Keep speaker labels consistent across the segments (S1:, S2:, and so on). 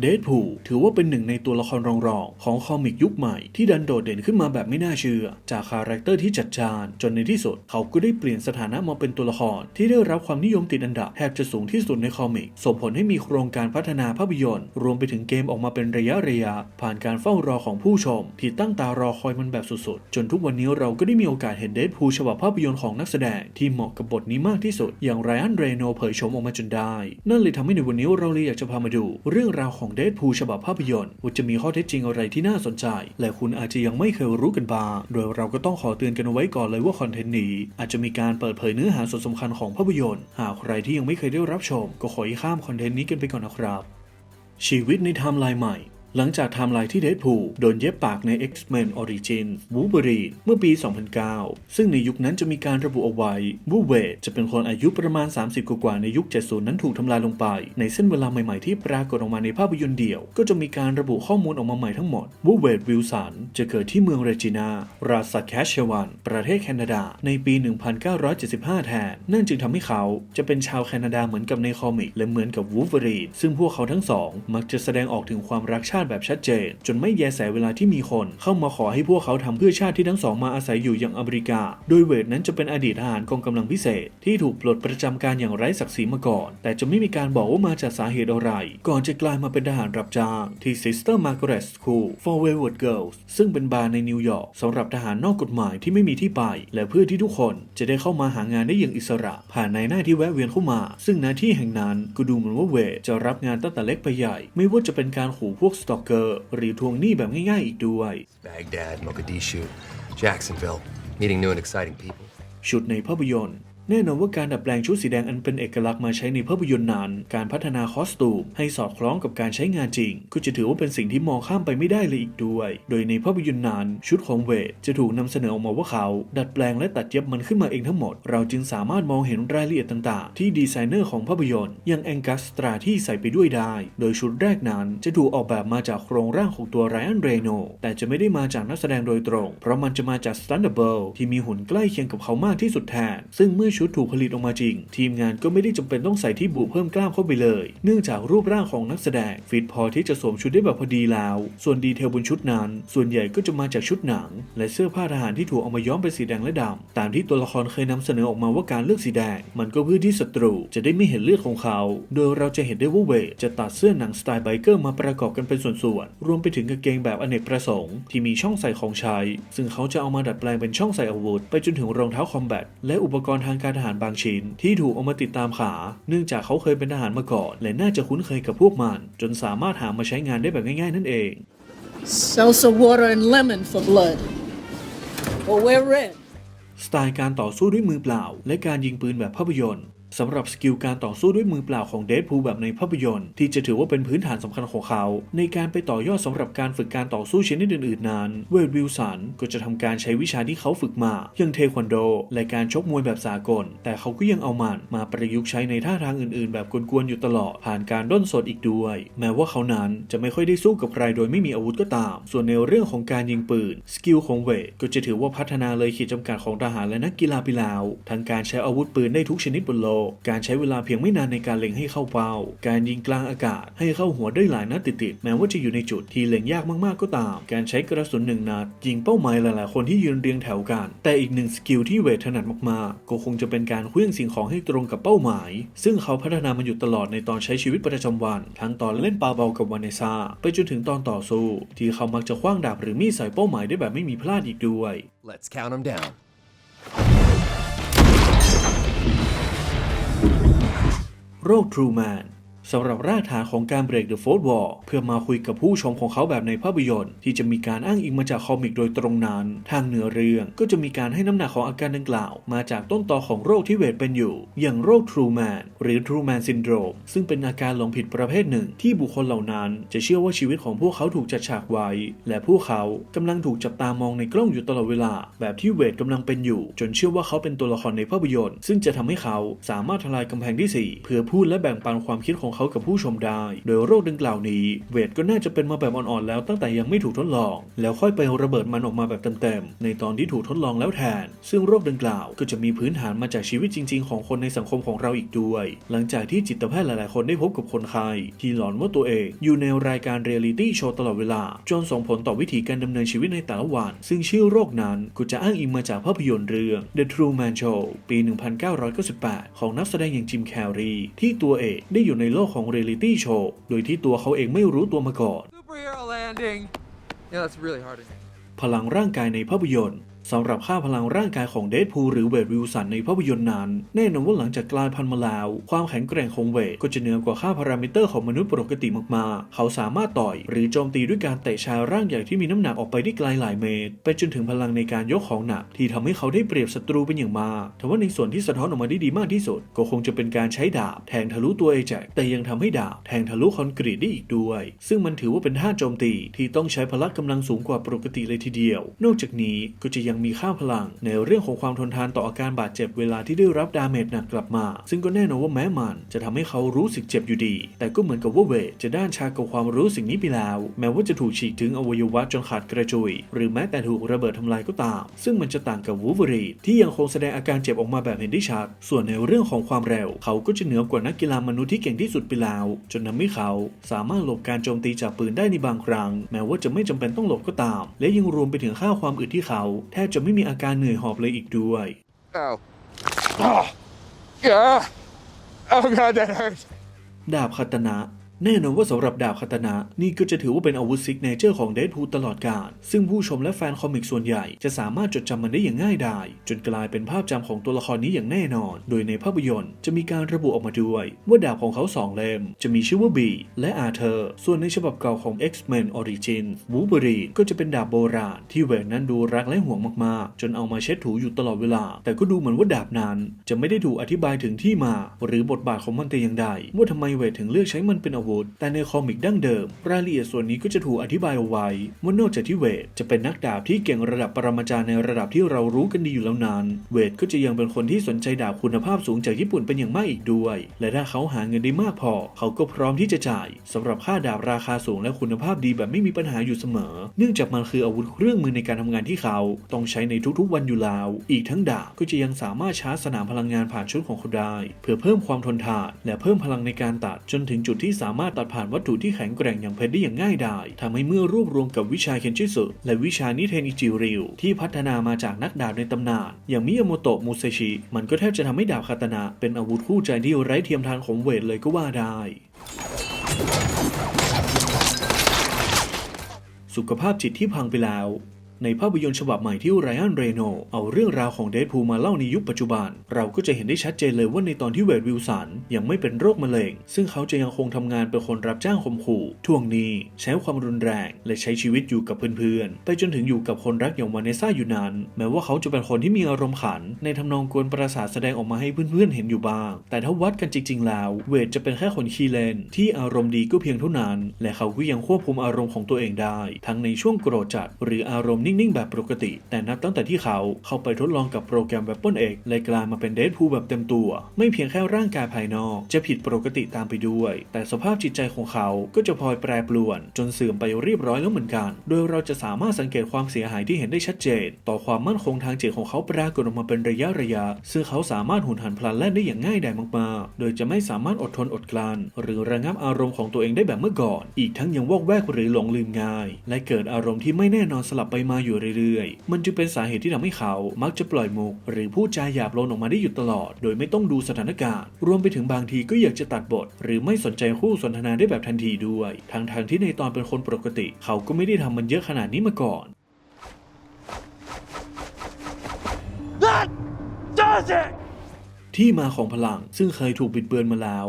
S1: เด p พูถือว่าเป็นหนึ่งในตัวละครรองๆของคอมิกยุคใหม่ที่ดันโดดเด่นขึ้นมาแบบไม่น่าเชื่อ จากคาแรคเตอร์ที่จัดจ้านจนในที่สุด เขาก็ได้เปลี่ยนสถานะมาเป็นตัวละคร ที่ได้รับความนิยมติดอันดับแทบจะสูงที่สุดในคอมิกส่งผลให้มีโครงการพัฒนาภาพยนตร์ รวมไปถึงเกมออกมาเป็นระยะระยะ ผ่านการเฝ้ารอของผู้ชม ที่ตั้งตารอคอยมันแบบสุดๆ จนทุกวันนี้เราก็ได้มีโอกาสเห็นเด p พูฉบับภาพยนตร์ของนักแสดงที่เหมาะกับบทนี้มากที่สุด อย่างไรอันเรโนเผยโฉมออกมาจนได้ นั่นเลยทำให้ในวันนี้เราเลยอยากจะพามาดู เรื่องราวของเดทพูฉบับภาพยนตร์ว่าจะมีข้อเท็จจริงอะไรที่น่าสนใจ และคุณอาจจะยังไม่เคยรู้กันบ้าง โดยเราก็ต้องขอเตือนกันไว้ก่อนเลยว่าคอนเทนต์นี้ อาจจะมีการเปิดเผยเนื้อหาส่วนสำคัญของภาพยนตร์ หากใครที่ยังไม่เคยได้รับชม ก็ขอให้ข้ามคอนเทนต์นี้กันไปก่อนนะครับ ชีวิตในไทม์ไลน์ใหม่ หลังจากไทม์ไลน์ที่เด p พูโดนเย็บปากใน X-Men Origin Wolverine เมื่อปี 2009 ซึ่งในยุคนั้นจะมีการระบุเอาไว้วูเวดจะเป็นคนอายุประมาณ 30 กว่าในยุค 70 นั้นถูกทำลายลงไป ในเส้นเวลาใหม่ๆที่ปรากฏออกมาในภาพยนตร์เดี่ยว ก็จะมีการระบุข้อมูลออกมาใหม่ทั้งหมดวูเวดวิลสันจะเกิดที่เมืองเรจินารัฐสักแคชเชวัน ประเทศแคนาดา ในปี 1975 แทน นั่นจึงทำให้เขาจะเป็นชาวแคนาดาเหมือนกับในคอมิกและเหมือนกับวูเวอรีนซึ่งพวกเขาทั้งสองมักจะแสดงออกถึงความรักชาติแบบชัดเจน จนไม่แยแสเวลาที่มีคนเข้ามาขอให้พวกเขาทำเพื่อชาติที่ทั้งสองมาอาศัยอยู่อย่างอเมริกา โดยเวดนั้นจะเป็นอดีตทหารกองกำลังพิเศษ ที่ถูกปลดประจำการอย่างไร้ศักดิ์ศรีมาก่อน แต่จะไม่มีการบอกว่ามาจากสาเหตุอะไร ก่อนจะกลายมาเป็นทหารรับจ้างที่ Sister Margaret School for Wayward Girls ซึ่งเป็นบาร์ในนิวยอร์กสำหรับทหารนอกกฎหมายที่ไม่มีที่ไป และเพื่อที่ทุกคนจะได้เข้ามาหางานได้อย่างอิสระ ผ่านในหน้าที่แวะเวียนเข้ามา ซึ่งหน้าที่แห่งนั้นก็ดูเหมือนว่าเวดจะรับงานตั้งแต่เล็กไปใหญ่ ไม่ว่าจะเป็นการขู่พวกสตอกเกอร์หรือทวงหนี้แบบง่ายๆอีกด้วย
S2: Baghdad, Mogadishu, Jacksonville, meeting new and exciting people.
S1: ชุดในภาพยนตร์ แน่นอนว่าการดัดแปลงชุดสีแดงอันเป็นเอกลักษณ์มาใช้ในภาพยนตร์นั้นการพัฒนาคอสตูมให้สอดคล้องกับการใช้งานจริง ก็จะถือว่าเป็นสิ่งที่มองข้ามไปไม่ได้เลยอีกด้วย โดยในภาพยนตร์นั้นชุดของเวทจะถูกนำเสนอออกมาว่าเขา ดัดแปลงและตัดเย็บมันขึ้นมาเองทั้งหมด เราจึงสามารถมองเห็นรายละเอียดต่างๆ ที่ดีไซเนอร์ของภาพยนตร์อย่างแองกัสตราที่ใส่ไปด้วยได้ โดยชุดแรกนั้นจะถูกออกแบบมาจากโครงร่างของตัวไรอันเรโนแต่จะไม่ได้มาจากนักแสดงโดยตรง เพราะมันจะมาจากสแตนเดอร์เบิลที่มีหุ่นใกล้เคียงกับเขามากที่สุดแทนซึ่งเมื่อชุดถูกผลิตออกมาจริง ทีมงานก็ไม่ได้จำเป็นต้องใส่ที่บุเพิ่มกล้ามเข้าไปเลย เนื่องจากรูปร่างของนักแสดง ฟิตพอที่จะสวมชุดได้แบบพอดีแล้ว ส่วนดีเทลบนชุดนั้น ส่วนใหญ่ก็จะมาจากชุดหนัง และเสื้อผ้าทหารที่ถูกเอามาย้อมเป็นสีแดงและดำตามที่ตัวละครเคยนำเสนอออกมาว่าการเลือกสีแดง มันก็เพื่อที่ศัตรูจะได้ไม่เห็นเลือดของเขา โดยเราจะเห็นได้ว่าเวทจะตัดเสื้อหนังสไตล์ไบเกอร์มาประกอบกันเป็นส่วนๆรวมไปถึงกางเกงแบบอเนกประสงค์ที่มีช่องใส่ของใช้ ซึ่งเขาจะเอามาดัดแปลงเป็นช่องใส่อาวุธ ไปจนถึงรองเท้าคอมแบทและอุปกรณ์ทางการทหารบางชิ้น ที่ถูกเอามาติดตามขา เนื่องจากเขาเคยเป็นทหารมาก่อน และน่าจะคุ้นเคยกับพวกมัน จนสามารถหามาใช้งานได้แบบง่าย ๆ นั่นเอง
S3: Salsa water and lemon for blood. Or wear red.
S1: สไตล์การต่อสู้ด้วยมือเปล่า และการยิงปืนแบบภาพยนตร์ สำหรับสกิลการต่อสู้ด้วยมือเปล่าของเด p พูแบบในภาพยนตร์ที่จะถือว่าเป็นพื้นฐานสำคัญของเขา ในการไปต่อยอดสำหรับการฝึกการต่อสู้ชนิดอื่นๆนั้น เวดวิลสันก็จะทำการใช้วิชาที่เขาฝึกมาอย่างเทควันโด และการชกมวยแบบสากล แต่เขาก็ยังเอามันมาประยุกต์ใช้ในท่าทางอื่นๆ แบบกวนๆอยู่ตลอดผ่านการด้นสดอีกด้วย แม้ว่าเขานั้นจะไม่ค่อยได้สู้กับใครโดยไม่มีอาวุธก็ตาม ส่วนในเรื่องของการยิงปืนสกิลของเวดก็จะถือว่าพัฒนาเลยขีดจำกัดของทหารและนักกีฬาไปแล้วทั้งการใช้อาวุธปืนได้ทุกชนิดบนโลกการใช้เวลาเพียงไม่นานในการเล็งให้เข้าเป้า การยิงกลางอากาศให้เข้าหัวได้หลายนัดติดๆแม้ว่าจะอยู่ในจุดที่เล็งยากมากๆก็ตาม การใช้กระสุนหนึ่งนัด ยิงเป้าหมายหลายๆคนที่ยืนเรียงแถวกัน แต่อีกหนึ่งสกิลที่เวทถนัดมากๆ ก็คงจะเป็นการเคลื่องสิ่งของให้ตรงกับเป้าหมาย ซึ่งเขาพัฒนามันอยู่ตลอดในตอนใช้ชีวิตประจำวัน ทั้งตอนเล่นปาเบากับวานเนซ่าไปจนถึงตอนต่อสู้ ที่เขามักจะคว้างดาบหรือมีดใส่เป้าหมายได้แบบไม่มีพลาดอีกด้วย
S2: Let's count them down.
S1: โรค True Man สำหรับรากฐานของการ Break the Fourth Wall เพื่อมาคุยกับผู้ชมของเขาแบบในภาพยนตร์ ที่จะมีการอ้างอิงมาจากคอมิกโดยตรงนั้น ทางเนื้อเรื่องก็จะมีการให้น้ำหนักของอาการดังกล่าว มาจากต้นตอของโรคที่เวทเป็นอยู่ อย่างโรค True Man หรือ True Man Syndrome ซึ่งเป็นอาการหลงผิดประเภทหนึ่ง ที่บุคคลเหล่านั้น จะเชื่อว่าชีวิตของพวกเขาถูกจัดฉากไว้ และพวกเขากำลังถูกจับตามองในกล้องอยู่ตลอดเวลา แบบที่เวทกำลังเป็นอยู่ จนเชื่อว่าเขาเป็นตัวละครในภาพยนตร์ ซึ่งจะทำให้เขาสามารถทลายกำแพงที่สี่เพื่อพูดและแบ่งปันความคิดของเขากับผู้ชมได้ โดยโรคดังกล่าวนี้ เวทก็น่าจะเป็นมาแบบอ่อนๆแล้วตั้งแต่ยังไม่ถูกทดลอง แล้วค่อยไประเบิดมันออกมาแบบเต็มๆในตอนที่ถูกทดลองแล้วแทน ซึ่งโรคดังกล่าวก็จะมีพื้นฐานมาจากชีวิตจริง ๆ ของคนในสังคมของเราอีกด้วย หลังจากที่จิตแพทย์หลายๆ คนได้พบกับคนไข้ที่หลอนว่าตัวเองอยู่ในรายการเรียลิตี้โชว์ตลอดเวลาจนส่งผลต่อวิธีการดำเนินชีวิตในแต่ละวัน ซึ่งชื่อโรคนั้นก็จะอ้างอิงมาจากภาพยนตร์เรื่อง The Truman Show ปี 1998 ของนักแสดงอย่างจิมแคร์รีที่ตัวเอกได้อยู่ในโลกของเรียลิตี้โชว์โดยที่ตัวเขาเองไม่รู้ตัวมาก่อน
S4: Superhero landing. Yeah, that's really hard to do.
S1: พลังร่างกายในภาพยนตร์ สำหรับค่าพลังร่างกายของเดดพูลหรือเวดวิลสันในภาพยนตร์นั้น แน่นอนว่าหลังจากกลายพันธุ์มาแล้ว ความแข็งแกร่งของเวดก็จะเหนือกว่าค่าพารามิเตอร์ของมนุษย์ปกติมากๆ เขาสามารถต่อย หรือโจมตีด้วยการเตะชายร่างใหญ่ที่มีน้ำหนักออกไปได้ไกลหลายเมตร ไปจนถึงพลังในการยกของหนักที่ทำให้เขาได้เปรียบศัตรูเป็นอย่างมากแต่ว่าในส่วนที่สะท้อนออกมาได้ดีมากที่สุด ก็คงจะเป็นการใช้ดาบแทงทะลุตัวเอแจ็คแต่ยังทำให้ดาบแทงทะลุคอนกรีตได้อีกด้วย ซึ่งมันถือว่าเป็นท่าโจมตีที่ต้องใช้พละกำลังสูงกว่าปกติเลยทีเดียว นอกจากนี้ก็จะยังมีค่าพลัง ในเรื่องของความทนทานต่ออาการบาดเจ็บเวลาที่ได้รับดาเมจหนักกลับมา ซึ่งก็แน่นอนว่าแม้มันจะทำให้เขารู้สึกเจ็บอยู่ดี แต่ก็เหมือนกับว่าเวทจะด้านชากับความรู้สึกนี้ไปแล้ว แม้ว่าจะถูกฉีกถึงอวัยวะจนขาดกระจุย หรือแม้แต่ถูกระเบิดทำลายก็ตาม ซึ่งมันจะต่างกับวูฟเวอรีนที่ยังคงแสดงอาการเจ็บออกมาแบบเห็นได้ชัด ส่วนในเรื่องของความเร็ว เขาก็จะเหนือกว่านักกีฬามนุษย์ที่เก่งที่สุดไปแล้ว จนทำให้เขาสามารถหลบการโจมตีจากปืนได้ในบางครั้ง แม้ว่าจะไม่จำเป็นต้องหลบก็ตาม และยังรวมไปถึงค่าความอึดที่เขาแทบจะไม่มีอาการเหนื่อยหอบเลยอีกด้วย
S4: Oh. Oh. Yeah. Oh god, that hurts.
S1: ดาบคาตนะ แน่นอนว่าสำหรับดาบคาตนะนี่ก็จะถือว่าเป็นอาวุธซิกเนเจอร์ของเด p พูตลอดกาลซึ่งผู้ชมและแฟนคอมิกส่วนใหญ่จะสามารถจดจำมันได้อย่างง่ายดายจนกลายเป็นภาพจำของตัวละครนี้อย่างแน่นอน โดยในภาพยนตร์จะมีการระบุออกมาด้วย ว่าดาบของเขาสองเล่ม จะมีชื่อว่าบีและอาเธอร์ ส่วนในฉบับเก่าของ X-Men Origins วูเบอรีนก็จะเป็นดาบโบราณที่เวทนั้นดูรักและห่วงมากๆ จนเอามาเช็ดถูอยู่ตลอดเวลา แต่ก็ดูเหมือนว่าดาบนั้นจะไม่ได้ถูกอธิบายถึงที่มา หรือบทบาทของมันแต่อย่างใดว่าทำไมเวทถึงเลือกใช้มันเป็นอาวุธแต่ในคอมิกดั้งเดิม รายละเอียดส่วนนี้ก็จะถูกอธิบายเอาไว้ว่านอกจากที่เวทจะเป็นนักดาบที่เก่งระดับปรมาจารย์ในระดับที่เรารู้กันดีอยู่แล้วนั้น เวทก็จะยังเป็นคนที่สนใจดาบคุณภาพสูงจากญี่ปุ่นเป็นอย่างมากอีกด้วย และถ้าเขาหาเงินได้มากพอ เขาก็พร้อมที่จะจ่ายสำหรับค่าดาบราคาสูงและคุณภาพดีแบบไม่มีปัญหาอยู่เสมอ เนื่องจากมันคืออาวุธเครื่องมือในการทำงานที่เขา ต้องใช้ในทุกๆวันอยู่แล้ว อีกทั้งดาบก็จะยังสามารถชาร์จสนามพลังงานผ่านชุดของเขาได้ เพื่อเพิ่มความทนทานและเพิ่มพลังในการตัดจนถึงจุดที่สามามารถตัดผ่านวัตถุที่แข็งแกร่งอย่างเพชรได้อย่างง่ายดายทำให้เมื่อรวบรวมกับวิชาเคนชิสึและวิชานิเทนอิจิริวที่พัฒนามาจากนักดาบในตำนาน อย่างมิยาโมโตะมูเซชิ มันก็แทบจะทำให้ดาบคาตานะเป็นอาวุธคู่ใจที่ไร้เทียมทานของเวทเลยก็ว่าได้สุขภาพจิตที่พังไปแล้ว ในภาพยนตร์ฉบับใหม่ที่ไรอันเรโนเอาเรื่องราวของเดดพูลมาเล่าในยุคปัจจุบัน เราก็จะเห็นได้ชัดเจนเลยว่าในตอนที่เวดวิลสันยังไม่เป็นโรคมะเร็ง ซึ่งเขาจะยังคงทำงานเป็นคนรับจ้างข่มขู่ทวงหนี้ใช้ความรุนแรง และใช้ชีวิตอยู่กับเพื่อนๆ ไปจนถึงอยู่กับคนรักอย่างวานเนซ่าอยู่นั้นแม้ว่าเขาจะเป็นคนที่มีอารมณ์ขัน ในทำนองกวนประสาทแสดงออกมาให้เพื่อนๆเห็นอยู่บ้าง แต่ถ้าวัดกันจริง ๆ แล้ว เวดจะเป็นแค่คนขี้เล่นที่อารมณ์ดีก็เพียงเท่านั้น และเขาก็ยังควบคุมอารมณ์ของตัวเองได้ ทั้งในช่วงโกรธจัดหรืออารมณ์นิ่งๆ แบบปกติ แต่นับตั้งแต่ที่เขาเข้าไปทดลองกับโปรแกรม Weapon X เลยกลายมาเป็นเดดพูแบบเต็มตัว ไม่เพียงแค่ร่างกายภายนอก จะผิดปกติตามไปด้วย แต่สภาพจิตใจของเขาก็จะพลอยแปรปรวน จนเสื่อมไปเรียบร้อยแล้วเหมือนกัน โดยเราจะสามารถสังเกตความเสียหายที่เห็นได้ชัดเจน ต่อความมั่นคงทางจิตของเขาปรากฏออกมาเป็นระยะระยะ ซึ่งเขาสามารถหุนหันพลันแล่นได้อย่างง่ายดายมากๆ โดยจะไม่สามารถอดทนอดกลั้นหรือระงับอารมณ์ของตัวเองได้แบบเมื่อก่อน อีกทั้งยังวอกแวกหรือหลงลืมง่าย และเกิดอารมณ์ที่ไม่แน่นอนสลับไปมาอยู่เรื่อยๆ มันจึงเป็นสาเหตุที่ทำให้เขามักจะปล่อยมุก หรือพูดจาหยาบโลนออกมาได้อยู่ตลอด โดยไม่ต้องดูสถานการณ์ รวมไปถึงบางทีก็อยากจะตัดบท หรือไม่สนใจคู่สนทนาได้แบบทันทีด้วย ทั้งทางๆที่ในตอนเป็นคนปกติ เขาก็ไม่ได้ทำมันเยอะขนาดนี้มาก่อน
S4: That does it!
S1: ที่มาของพลังซึ่งเคยถูกบิดเบือนมาแล้ว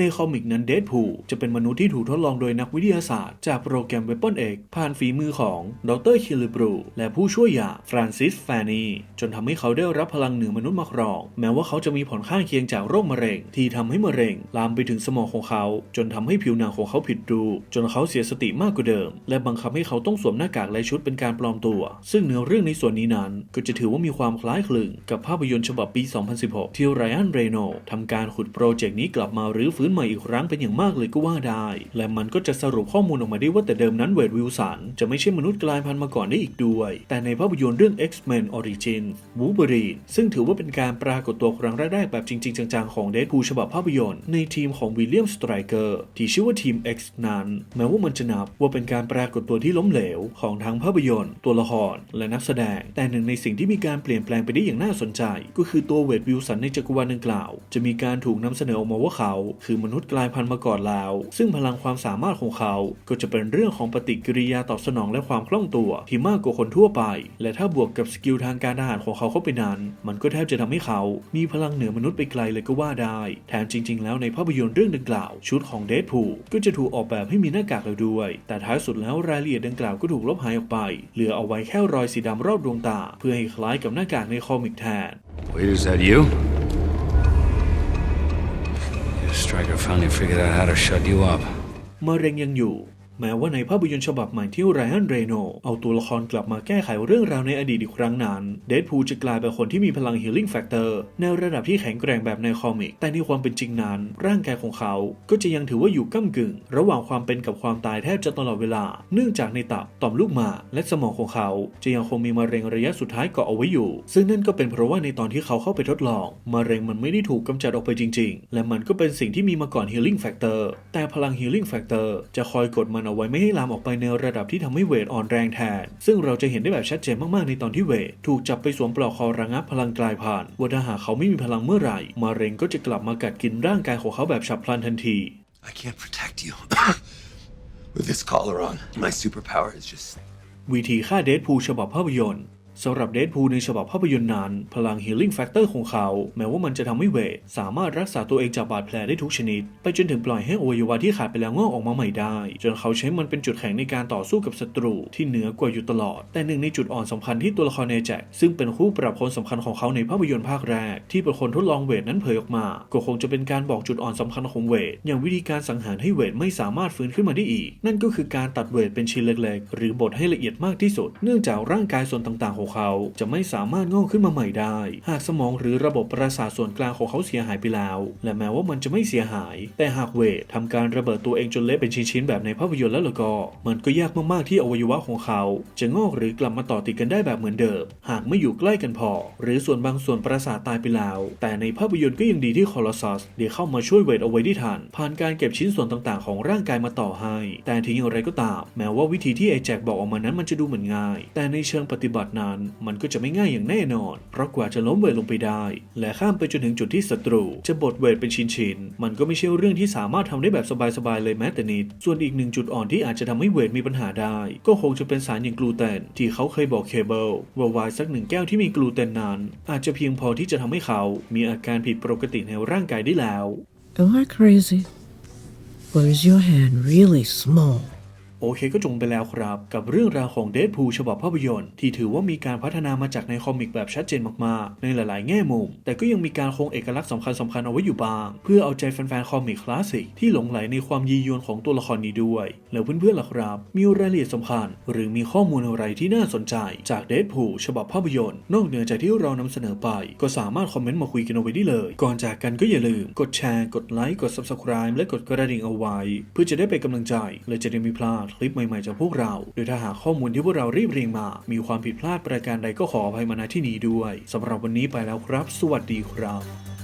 S1: ในคอมิกนั้นเดดพูลจะเป็นมนุษย์ที่ถูกทดลองโดยนักวิทยาศาสตร์จากโปรแกรม Weapon X ผ่านฝีมือของดรคิลิบรูและผู้ช่วยยาฟรานซิสแฟนีจนทำให้เขาได้รับพลังเหนือมนุษย์มาครอง แม้ว่าเขาจะมีผลข้างเคียงจากโรคมะเร็ง ที่ทำให้มะเร็ง ลามไปถึงสมองของเขา จนทำให้ผิวหนังของเขาผิดรูปจนเขาเสียสติมากกว่าเดิม และบังคับให้เขาต้องสวมหน้ากากและชุดเป็นการปลอมตัว ซึ่งเนื้อเรื่องในส่วนนี้นั้น ก็จะถือว่ามีความคล้ายคลึงกับภาพยนตร์ฉบับปี 2016 ที่ไรอันเรโนทำการขุดโปรเจกต์นี้กลับมารื้อฟื้นื้นใหม่อีกครั้งเป็นอย่างมากเลยก็ว่าได้ และมันก็จะสรุปข้อมูลออกมาได้ว่าแต่เดิมนั้นเวดวิลสันจะไม่ใช่มนุษย์กลายพันธุ์มาก่อนได้อีกด้วย แต่ในภาพยนตร์เรื่อง X-Men Origin: Wolverine ซึ่งถือว่าเป็นการปรากฏตัวครั้งแรกๆแบบจริง ๆ จังๆ ของเด p พูฉบับภาพยนตร์ในทีมของวิลเลียมสไตรเกอร์ที่ชื่อว่าทีม X นั้นแม้ว่ามันจะนับว่าเป็นการปรากฏตัวที่ล้มเหลวของทั้งภาพยนตร์ ตัวละครและนักแสดง แต่หนึ่งในสิ่งที่มีการเปลี่ยนแปลงไปได้อย่างน่าสนใจ ก็คือตัวเวดวิลสันในจักรวาลดังกล่าว จะมีการถูกนำเสนอออกมาว่าเขา คือมนุษย์กลายพันธุ์มาก่อนแล้ว ซึ่งพลังความสามารถของเขา ก็จะเป็นเรื่องของปฏิกิริยาตอบสนองและความคล่องตัว ที่มากกว่าคนทั่วไป และถ้าบวกกับสกิลทางการทหารของเขาเข้าไปนั้น มันก็แทบจะทำให้เขา มีพลังเหนือมนุษย์ไปไกลเลยก็ว่าได้ แถมจริง ๆ แล้วในภาพยนตร์เรื่องดังกล่าว ชุดของเด p พูก็จะถูกออกแบบให้มีหน้ากากแล้วด้วย แต่ท้ายสุดแล้วรายละเอียดดังกล่าวก็ถูกลบหายออกไป เหลือเอาไว้แค่รอยสีดำรอบดวงตา เพื่อให้คล้ายกับหน้ากากในคอมิกแทน
S5: Wait, is that you? Yeah, Stryker finally figured out how to shut you up.
S1: มะเร็งยังอยู่ แม้ว่าในภาพยนตร์ฉบับใหม่ที่ไรอันเรโนเอาตัวละครกลับมาแก้ไขเรื่องราวในอดีตอีกครั้งนั้น เดดพูลจะกลายเป็นคนที่มีพลัง Healing Factor ในระดับที่แข็งแกร่งแบบในคอมิก แต่ในความเป็นจริงนั้น ร่างกายของเขาก็จะยังถือว่าอยู่ก้ากึ่ง ระหว่างความเป็นกับความตายแทบจะตลอดเวลา เนื่องจากในตับต่อมลูกหมากและสมองของเขาจะยังคงมีมะเร็งระยะสุดท้ายเกาะเอาไว้อยู่ ซึ่งนั่นก็เป็นเพราะว่าในตอนที่เขาเข้าไปทดลองมะเร็งมันไม่ได้ถูกกำจัดออกไปจริง ๆ และมันก็เป็นสิ่งที่มีมาก่อน Healing Factor แต่พลัง Healing Factor จะคอยกดมันเอาไว้ไม่ให้ลามออกไปในระดับที่ทำให้เวทอ่อนแรงแทน ซึ่งเราจะเห็นได้แบบชัดเจนมากๆในตอนที่เวทถูกจับไปสวมปลอกคอระงับพลังกลายพันธุ์ว่าถ้าหากเขาไม่มีพลังเมื่อไหร่มะเร็งก็จะกลับมากัดกินร่างกายของเขาแบบฉับพลันทันที
S2: I can't protect you. With this collar on, my superpower is just
S1: วิธีฆ่าเด p พูฉบับภาพยนตร์ สำหรับเด p พูในฉบับภาพยนตร์นั้น พลัง Healing Factor ของเขา แม้ว่ามันจะทำให้เวทสามารถรักษาตัวเองจากบาดแผลได้ทุกชนิด ไปจนถึงปล่อยให้อวัยวะที่ขาดไปแล้วงอกออกมาใหม่ได้ จนเขาใช้มันเป็นจุดแข็งในการต่อสู้กับศัตรูที่เหนือกว่าอยู่ตลอด แต่หนึ่งในจุดอ่อนสำคัญที่ตัวละครเนแจ็คซึ่งเป็นคู่ปรับคนสำคัญของเขาในภาพยนตร์ภาคแรก ที่เป็นคนทดลองเวทนั้นเผยออกมา ก็คงจะเป็นการบอกจุดอ่อนสำคัญของเวทอย่างวิธีการสังหารให้เวทไม่สามารถฟื้นขึ้นมาได้อีก นั่นก็คือการตัดเวทเป็นชิ้นเล็ก ๆ หรือบดให้ละเอียดมากที่สุด เนื่องจากร่างกายส่วนต่างๆของเขาจะไม่สามารถงอกขึ้นมาใหม่ได้ หากสมองหรือระบบประสาทส่วนกลางของเขาเสียหายไปแล้ว และแม้ว่ามันจะไม่เสียหาย แต่หากเวททำการระเบิดตัวเองจนเละเป็นชิ้นๆแบบในภาพยนตร์แล้วล่ะก็ มันก็ยากมากๆที่อวัยวะของเขา จะงอกหรือกลับมาต่อติดกันได้แบบเหมือนเดิม หากไม่อยู่ใกล้กันพอ หรือส่วนบางส่วนประสาทตายไปแล้ว แต่ในภาพยนตร์ก็ยังดีที่คอลอซัสได้เข้ามาช่วยเวทเอาไว้ได้ทันผ่านการเก็บชิ้นส่วนต่างๆ ของร่างกายมาต่อให้ แต่ถึงอย่างไรก็ตาม แม้ว่าวิธีที่ไอแจ็คบอกออกมานั้นมันจะดูเหมือนง่าย แต่ในเชิงปฏิบัตินั้นมันก็จะไม่ง่ายอย่างแน่นอน เพราะกว่าจะล้มเวทลงไปได้ และข้ามไปจนถึงจุดที่ศัตรู จะบดเวทเป็นชิ้นๆมันก็ไม่ใช่เรื่องที่สามารถทำได้แบบสบายๆเลยแม้แต่นิด ส่วนอีกหนึ่งจุดอ่อนที่อาจจะทำให้เวทมีปัญหาได้ ก็คงจะเป็นสารอย่างกลูเตน ที่เขาเคยบอกเคเบิลว่าไวน์สักหนึ่งแก้วที่มีกลูเตนนั้น อาจจะเพียงพอที่จะทำให้เขา มีอาการผิดปกติในร่างกายได้แล้ว
S6: Am I crazy? Or is your hand really small?
S1: โอเคก็จงไปแล้วครับ กับเรื่องราวของเด p พูฉบับภาพยนตร์ที่ถือว่ามีการพัฒนามาจากในคอมิกแบบชัดเจนมากๆ ในหลายๆ แง่มุม แต่ก็ยังมีการคงเอกลักษณ์สำคัญสำคัญๆเอาไว้อยู่บ้าง เพื่อเอาใจแฟนๆคอมิกคลาสสิกที่หลงไหลในความยียวนของตัวละครนี้ด้วย แล้วเพื่อนๆล่ะครับ มีรายละเอียดสำคัญ หรือมีข้อมูลอะไรที่น่าสนใจ จากเด p พูฉบับภาพยนตร์ นอกเหนือจากที่เรานำเสนอไป ก็สามารถคอมเมนต์มาคุยกันเอาไว้ได้เลย ก่อนจากกันก็อย่าลืม กดแชร์ กดไลค์ กด subscribe และกดกระดิ่งเอาไว้ เพื่อจะได้เป็นกำลังใจและจะได้ไม่พลาดคลิปใหม่ๆจากพวกเรา โดยถ้าหากข้อมูลที่พวกเรารีบเรียงมา มีความผิดพลาดประการใดก็ขออภัยมาณที่นี้ด้วยสำหรับวันนี้ไปแล้วครับ สวัสดีครับ